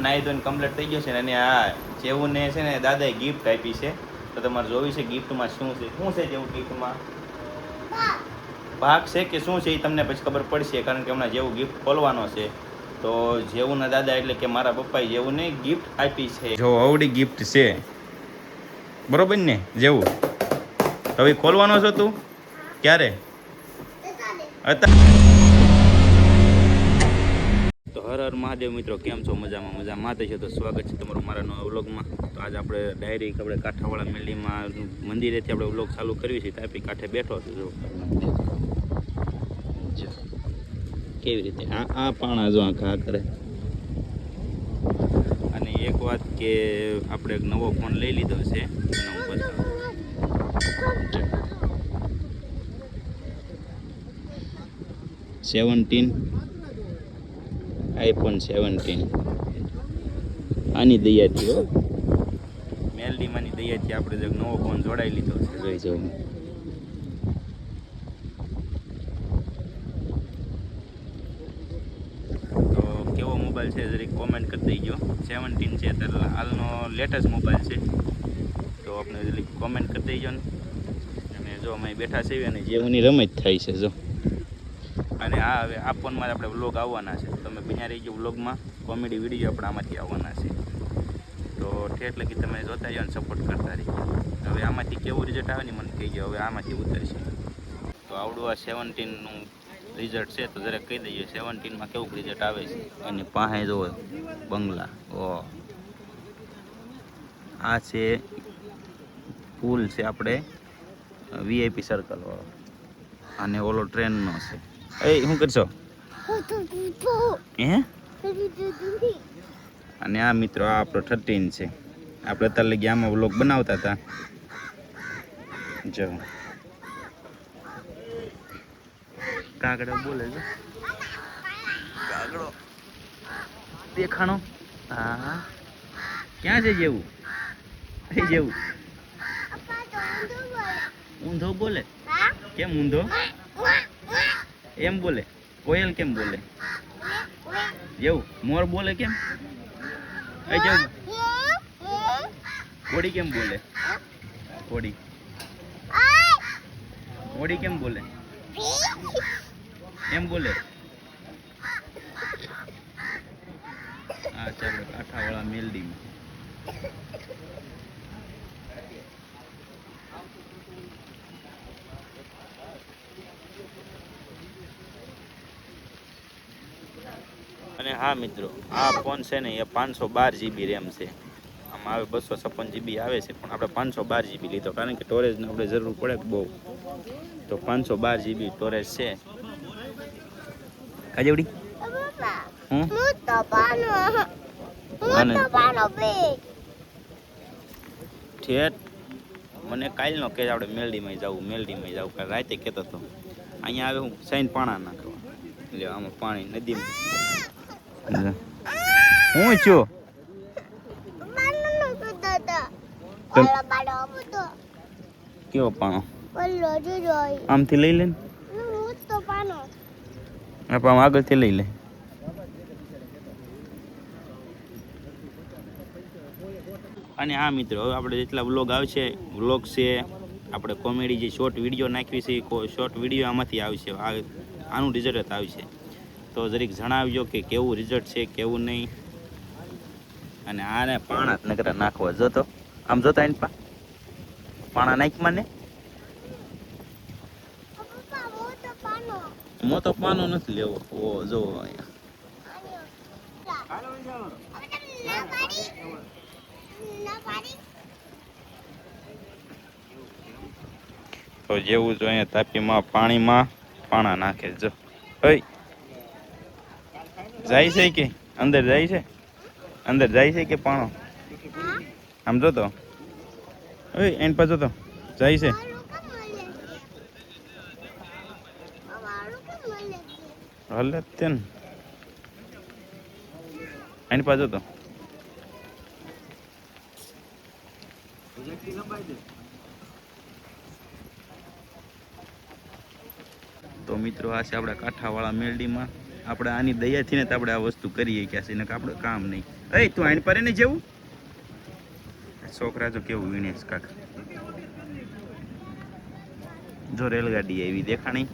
નાઈ ધોઈને કમ્પ્લીટ થઈ ગયો છે અને આ જેવું ને છે ને દાદાએ ગિફ્ટ આપી છે તો તમારે જોવી છે ગિફ્ટમાં શું છે? શું છે જેવું ગિફ્ટમાં ભાગ છે કે શું છે એ તમને પછી ખબર પડશે કારણ કે હમણાં જેવું ગિફ્ટ ખોલવાનો છે. તો જેવું ના દાદા એટલે કે મારા પપ્પાએ જેવું ને ગિફ્ટ આપી છે. જો અવડી ગિફ્ટ છે. બરોબર ને જેવું? હવે ખોલવાનો છો તું? ક્યારે? અત્યારે હર મહાદેવ મિત્રો, કેમ છો? મજામાં મજા માતે છે તો સ્વાગત છે તમારું મારા નવા વ્લોગમાં. તો આજે આપણે ડાયરી આપણે કાંઠાવાળા મેલીમાં મંદિરેથી આપણે વ્લોગ ચાલુ કરવી છે. તાપી કાંઠે બેઠો જો. કેવી રીતે? આ આ પાણા જો આ ઘા કરે. અને એક વાત કે આપણે એક નવો ફોન લઈ લીધો છે. સેવન્ટીન આઈફોન સેવન્ટીન આની દયાથી હો. મેલડીમાંની દયાથી આપણે જો નવો ફોન જોડાઈ લીધો છે. જોઈ જવું તો કેવો મોબાઈલ છે જરીક કોમેન્ટ કરી દઈ ગયો સેવન્ટીન છે અત્યારે હાલનો લેટેસ્ટ મોબાઈલ છે. તો આપણે જરીક કોમેન્ટ કરી દેજો ને. અને જો અમે બેઠા છીએ અને જેવની રમત થાય છે જો. અને આ હવે આ ફોનમાં આપણે બ્લોગ આવવાના છે. તમે બન્યા રહીજો વ્લોગમાં કોમેડી વીડિયો આપણે આમાંથી આવવાના છે. તો ઠેઠ લગી તમે જોતા જાઓ ને સપોર્ટ કરતા રહીજો. હવે આમાંથી કેવું રિઝલ્ટ આવે ને મને કહીજો. હવે આમાંથી ઉતરશે. તો આવડું આ સેવન્ટીનનું રિઝલ્ટ છે, તો જરાક કહી દઈએ. સેવન્ટીનમાં કેવું રિઝલ્ટ આવે છે? અને પાસે જો બંગલા. ઓ. આ છે પુલ છે આપણે વીઆઈપી સર્કલવાળો અને ઓલો ટ્રેનનો છે. એ શું કરશો? હે? અને આ મિત્રો આ આપણો થર્ટીન છે. આપણે અત્યારે લગી આમાં વ્લોગ બનાવતા હતા. જો. કાગડો બોલે છે. કાગડો દેખાણો? હા. ક્યાં છે જેવું? એ જેવું. ઊંધો બોલે. કેમ ઊંધો? એમ બોલે. કોયલ કેમ બોલે? જેવું મોર બોલે કેમ? જેવું કોડી કેમ બોલે? કોડી. કોડી કેમ બોલે? એમ બોલે? હા, ચાલો, કાંઠાવાળા મેલડીમાં. હા મિત્રો, આ ફોન છે ને એ પાંચસો બાર જીબી રેમ છે. આમાં આવે બસો છપ્પન જીબી આવે છે, પણ આપણે પાંચસો બાર જીબી લીધો, કારણ કે સ્ટોરેજને આપણે જરૂર પડે બહુ. તો પાંચસો બાર જીબી સ્ટોરેજ છે. કાજવડી હું ઠેઠ, મને કાલનો કે આપણે મેલડીમાં જવું મેલડીમાં જવું, કાલ રાતે કહેતો હતો અહીંયા આવે હું સાઈન પાણા નાખવા. એટલે આમાં પાણી નદીમાં. હું છું કેવો પાણો? આમથી લઈ લે આમ આગળથી લઈ લે. અને હા મિત્રો હવે આપણે જેટલા વ્લોગ આવશે વ્લોગ છે આપણે કોમેડી જે શોર્ટ વીડિયો નાખવી છે એ શોર્ટ વીડિયો આમાંથી આવશે. આનું રિઝલ્ટ આવશે. તો જરીક જણાવજો કે કેવું રિઝલ્ટ છે, કેવું નહીં. અને આને પાણા નકરા નાખવા જોતો. આમ જોતા એને પાણા નાખમાં મો તો પાનો નથી લેવો. ઓ, જો અહીંયા. તો જેવું જો અહીંયા તાપીમાં, પાણીમાં પાણા નાખે જો. ઓય જાય છે કે અંદર જાય છે? અંદર જાય છે કે પાણો? આમ જો તો હવે એન પાછો તો જાય છે. હલે તેન તે ને. એની પાછો તો તો મિત્રો, આ છે આપણા કાંઠાવાળા મેલડીમાં. આપણે આની દયાથી ને તો આપણે આ વસ્તુ કરીએ ક્યાં છે? ને આપણે કામ નહીં. એ તું આઈને પરે ને જેવું? છોકરા જો કેવું વીણે છે કાક. જો રેલગાડી આવી દેખાણી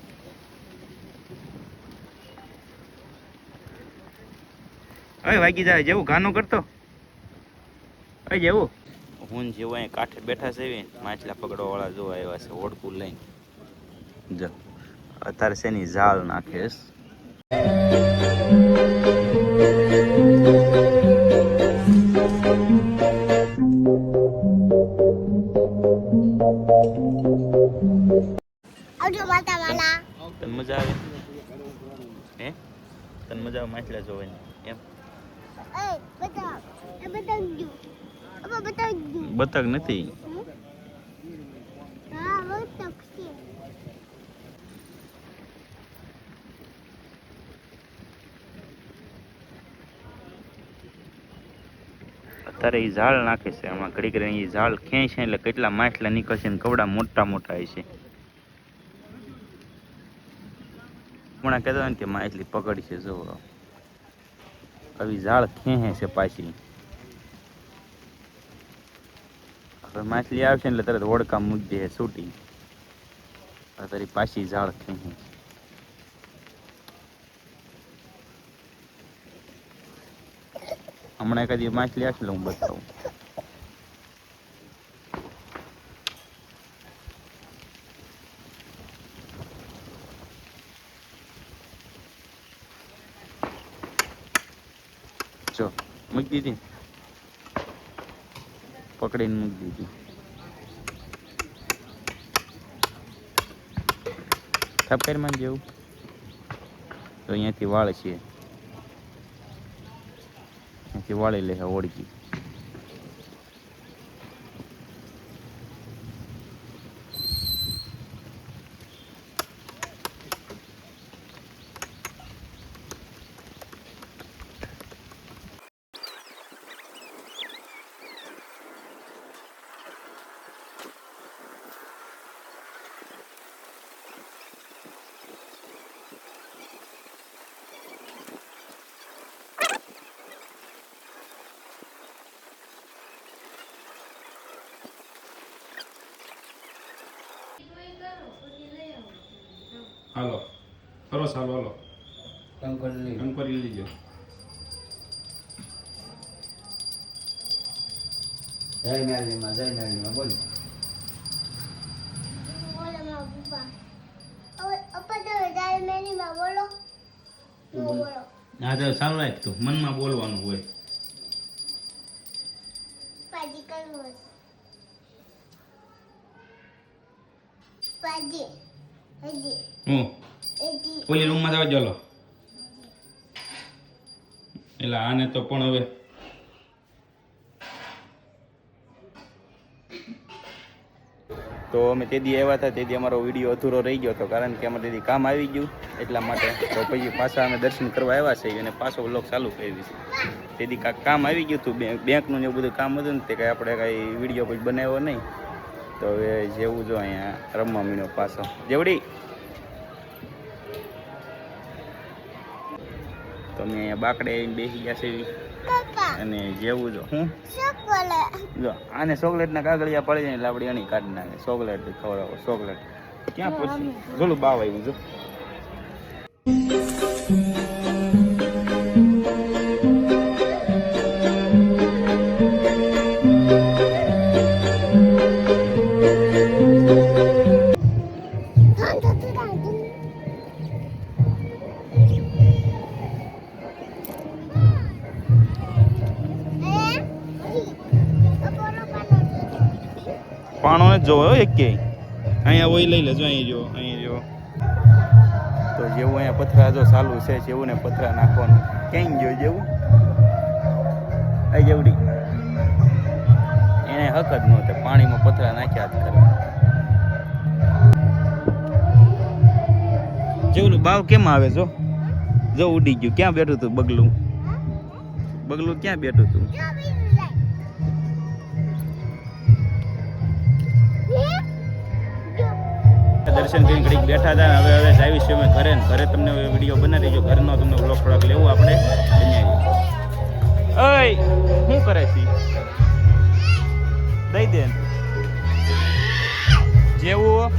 હવે વાગી જાય. જેવું ગાનું કરતો. હવે જેવું. હું જેવું અહીં કાંઠે બેઠા છે એવી માછલા પકડવા વાળા જોવા આવ્યા છે ઓળકું લઈને. જો અત્યારે શેની ઝાલ નાખે મજા જોવાની એમ? બતક નથી. અત્યારે એ ઝાડ નાખે છે આમાં. ઘડી ઘડી એ ઝાડ ખેંચે એટલે કેટલા માછલા નીકળશે ને કવડા મોટા મોટા હશે હમણાં કહેતો ને કે માછલી પકડી છે જો આવી ઝાડ ખેંચે છે પાછી હવે માછલી આવશે એટલે તરત ઓળકા મૂકી દે છૂટી અત્યારે પાછી ઝાડ ખેંચે હમણાં કદી માછલી આવશે હું બતાવું જો મૂકી દીધી પકડીને મૂકી દીધી થપેરમાં જેવું. તો અહીંયાથી વાળ છે. અહીંયાથી વાળી લે, ઓળખી. હાલો કરો સારો હાલો. કંકોરી લીજો જય મેરડીમાં જય મેરડીમાં બોલ તો સારું રાખ તું મનમાં બોલવાનું હોય પાજી હું? ઓલી રૂમમાં જવા ચાલો. એટલે આને તો પણ હવે તો અમે તે દી આવ્યા હતા તે દી અમારો વીડિયો અધૂરો રહી ગયો હતો કારણ કે અમારે તે કામ આવી ગયું એટલા માટે તો પછી પાછા અમે દર્શન કરવા આવ્યા છે અને પાછો વ્લોગ ચાલુ કરી છે તે દી કામ આવી ગયું હતું બેંક બેંકનું ને એવું બધું કામ હતું ને તે કાંઈ આપણે કાંઈ વીડિયો પછી બનાવ્યો નહીં. તો હવે જેવું જો અહીંયા રમવા મીનો પાછો. જેવડી. તો અમે અહીંયા બાકડે આવીને બેસી ગયા છે અને જેવું જો હું જો આને ચોકલેટના કાગળિયા પડી જાય લાવડી અણી એની કાઢી નાખે ચોકલેટ ખવડાવો ચોકલેટ. ક્યાં પછી જોલું બાવ આવ્યું જો. જોવો એક કે. અહીંયા ઓય લઈ લેજો અહીં જો અહીં જો. તો જેવું અહીંયા પથરા જો ચાલુ છે જેવું ને પથરા નાખવાનું. ક્યાંય ગયો જેવું? આ જેવડી. એને હક જ નહોતે પાણીમાં પથરા નાખ્યા જ કરે. જેવું બાવ કેમ આવે જો જો ઉડી ગયું. ક્યાં બેઠું તું? બગલું? બગલું ક્યાં બેઠું તું? દર્શન કરીને ઘડીક બેઠા હતા. હવે હવે જાવીશું અમે ઘરે ને ઘરે તમને વીડિયો બનાવી દેજો. ઘરનો તમને બ્લોક થોડાક લેવું આપણે. બનાવીએ ઓય, શું કરે છે? દઈ દે. જેવું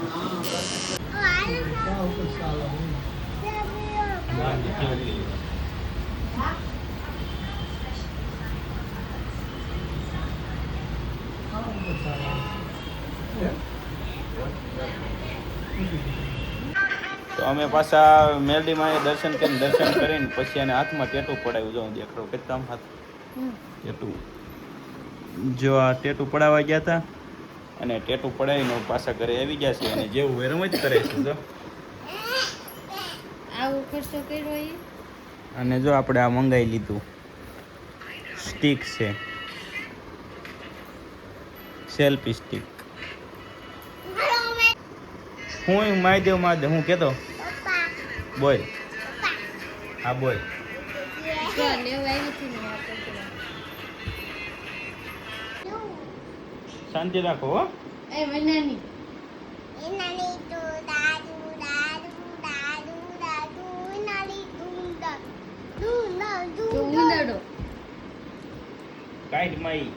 તો અમે પાછા મેરડીમાં એ દર્શન કરીને દર્શન કરીને પછી એને હાથમાં ટેટુ પડાવ્યું. જો દેખાડું કેટલા હાથ ટેટુ જો આ ટેટુ પડાવવા ગયા હતા અને ટેટુ પડાવીને પાછા ઘરે આવી ગયા છે અને જેવું હોય રમત કરે છે જો. આવું ખર્ચો કર્યો એ. અને જો આપણે આ મંગાવી લીધું. સ્ટીક છે. Selfie stick. હું મહાદેવ મહાદેવ હું કહેતો બોય. બોલ હા બોલ જો લેવા આવી શાંતિ રાખો હો. એ મહિનાની તો ઉંદરડો કાઈટ માઈ.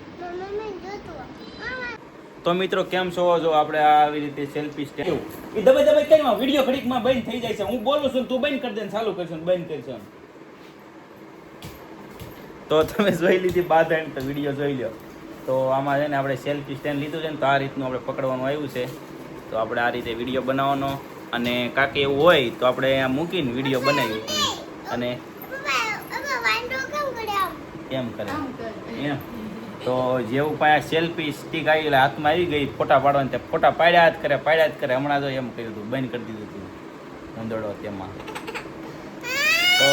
તો મિત્રો કેમ છો? જો આપણે આ આવી રીતે સેલ્ફી સ્ટેન્ડ એ દબાઈ દબાઈ કેમ વિડિયો ઘડીકમાં બંધ થઈ જાય છે? હું બોલું છું તું બંધ કરી દે ચાલુ કરશું બંધ કરશું તો તમે જોઈ લીધી બાધા તો વીડિયો જોઈ લો તો આમાં છે ને આપણે સેલ્ફી સ્ટેન્ડ લીધું છે ને તો આ રીતનું આપણે પકડવાનું આવ્યું છે. તો આપણે આ રીતે વીડિયો બનાવવાનો અને કાંક એવું હોય તો આપણે અહીંયા મૂકીને વીડિયો બનાવી અને એમ કરે. એમ. તો જેવું પાયા સેલ્ફી સ્ટીક આવી એટલે હાથમાં આવી ગઈ ફોટા પાડવાની તે ફોટા પાડ્યા જ કરે પાડ્યા જ કરે. હમણાં તો એમ કર્યું હતું બંધ કરી દીધું હતું. ઉંદરડો તેમાં. તો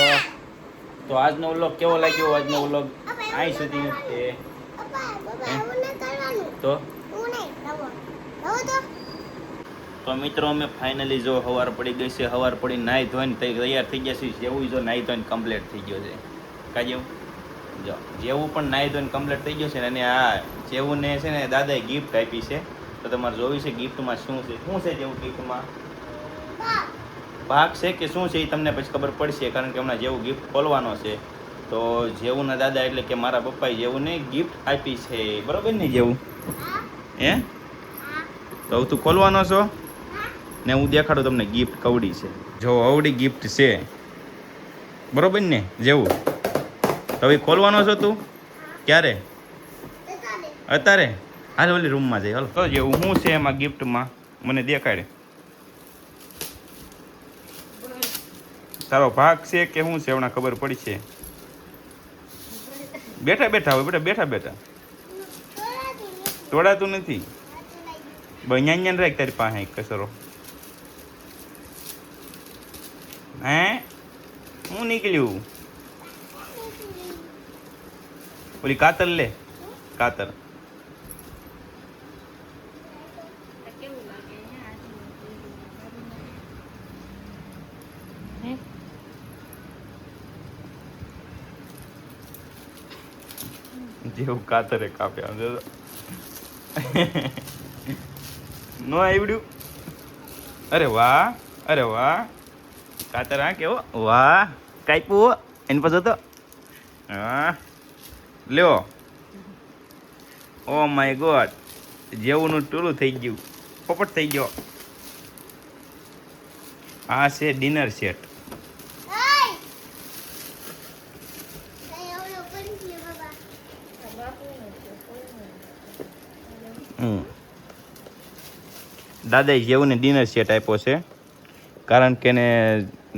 તો આજનો વ્લોગ કેવો લાગ્યો? આજનો વ્લોગ અહીં સુધી તે? તો મિત્રો અમે ફાઇનલી જો હવાર પડી ગઈ છે હવાર પડી નાહી ધોઈને તૈયાર થઈ ગયા છે જેવું જો નાહી ધોઈને કમ્પ્લીટ થઈ ગયો છે. કાજે જો જેવું પણ નાહી ધોઈને કમ્પ્લીટ થઈ ગયો છે ને અને આ જેવું ને છે ને દાદાએ ગિફ્ટ આપી છે. તો તમારે જોયું છે ગિફ્ટમાં શું છે? શું છે જેવું ગિફ્ટમાં ભાગ. છે કે શું છે એ તમને પછી ખબર પડશે કારણ કે હમણાં જેવું ગિફ્ટ ખોલવાનો છે. તો જેવું ના દાદા એટલે કે મારા પપ્પાએ જેવું ને ગિફ્ટ આપી છે. બરોબર ને? જેવું. હે? તો હવે તું ખોલવાનો છો? ને હું દેખાડું તમને ગિફ્ટ કવડી છે. જો અવડી ગિફ્ટ છે. બરોબર ને? જેવું. તો હવે ખોલવાનો છો તું? ક્યારે? અત્યારે. હાલ ઓલી રૂમમાં જઈ હાલ. તો જેવું શું છે એમાં ગિફ્ટમાં મને દેખાડે. તારો ભાગ છે કે શું છે હમણાં ખબર પડી છે? બેઠા બેઠા હોય બેટા બેઠા બેઠા. તોડાતું નથી. બન્યાન રાખ તારી પાસે કસરો. હે? હું નીકળ્યું? ઓલી કાતર લે. કાતર. જેવું કાતરે કાપે. આમ જો. આવડ્યું અરે વાહ અરે વાહ. કાતર, હા, કેવો? વાહ, કાપ્યું એની પાસે તો હા. લ્યો. ઓ માય ગોડ જેવુંનું ટૂલું થઈ ગયું. પોપટ થઈ ગયો. આ છે ડિનર સેટ. દાદાએ જેવું ને ડિનર સેટ આપ્યો છે કારણ કે એને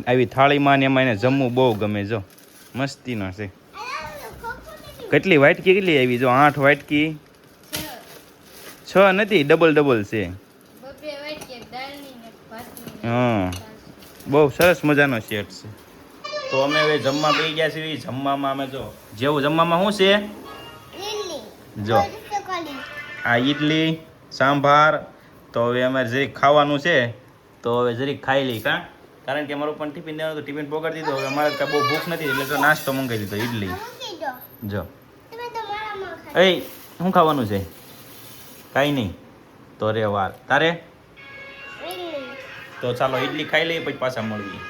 આવી થાળીમાં ને એમાં એને જમવું બહુ ગમે જો મસ્તીનો છે. કેટલી વાટકી કેટલી આવી જો? આઠ વાટકી? છ નથી ડબલ ડબલ છે. ને ને હા. બહુ સરસ મજાનો સેટ છે. તો અમે હવે જમવા બેસી ગયા છીએ. જમવામાં અમે જો જેવું જમવામાં શું છે? જો. આ ઈડલી સાંભાર તો હવે અમારે જરીક ખાવાનું છે, તો હવે જરીક ખાઈ લઈ કા કારણ કે અમારું પણ ટિફિન દેવાનું તો ટિફિન પોગાડી દીધો, હવે અમારે કાંઈ બહુ ભૂખ નથી, એટલે તો નાસ્તો મંગાવી દીધો, ઈડલી. જો. એ, શું ખાવાનું છે? કાંઈ નહીં. તો રે વાર. તારે? તો ચાલો ઇડલી ખાઈ લઈએ, પછી પાછા મળીએ.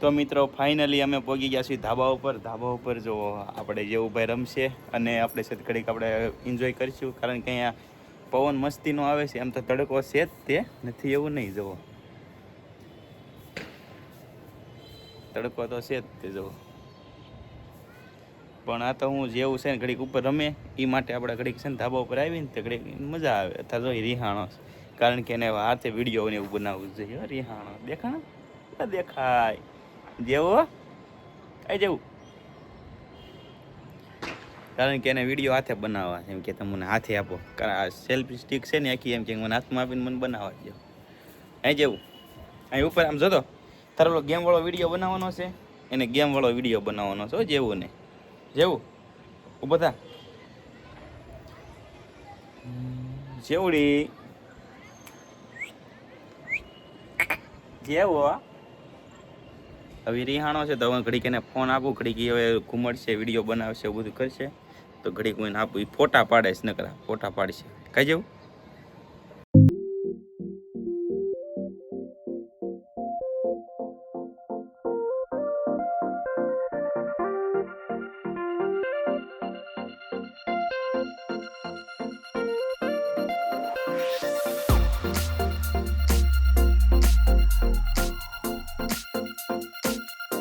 તો મિત્રો, ફાઇનલી અમે પહોંચી ગયા છીએ ધાબા ઉપર. ધાબા ઉપર જો આપણે જેવું ભાઈ રમશે અને આપણે છે આપણે એન્જોય કરીશું, કારણ કે અહીંયા પવન મસ્તીનો આવે છે એમ તો તડકો છે જ તે. નથી એવું નહીં જવો તડકો તો છે જ તે જવો પણ આ તો હું જેવું છે ને, ઘડીક ઉપર રમે એ માટે આપણે ઘડીક છે ને ધાબા ઉપર આવીને તે ઘડીક મજા આવે. અથવા તો રિહાણો કારણ કે એને હાથે વીડિયો ને એવું બનાવવું જોઈએ. રિહાણો. દેખાણ? દેખાય. જેવો કઈ જેવું? કારણ કે એને વીડિયો હાથે બનાવવા. એમ કે તમે મને હાથે આપો. કારણ આ સેલ્ફી સ્ટિક છે ને આખી એમ કે મને હાથમાં આપીને મને બનાવવા દો અહીં જેવું અહીં ઉપર આમ જોતો. તારો પેલો ગેમ વાળો વીડિયો બનાવવાનો છે. એને ગેમ વાળો વીડિયો બનાવવાનો છે. જેવું ને. જેવું ઊભો થા. જેવડી જેવો હવે રિહાણો છે તો હવે ઘડીક એને ફોન આપું. ઘડીક હવે ઘુમડશે, વીડિયો બનાવશે, એવું બધું કરશે. તો ઘડીક હું એને આપું. એ ફોટા પાડે છે નકરા ફોટા પાડશે. કઈ જેવું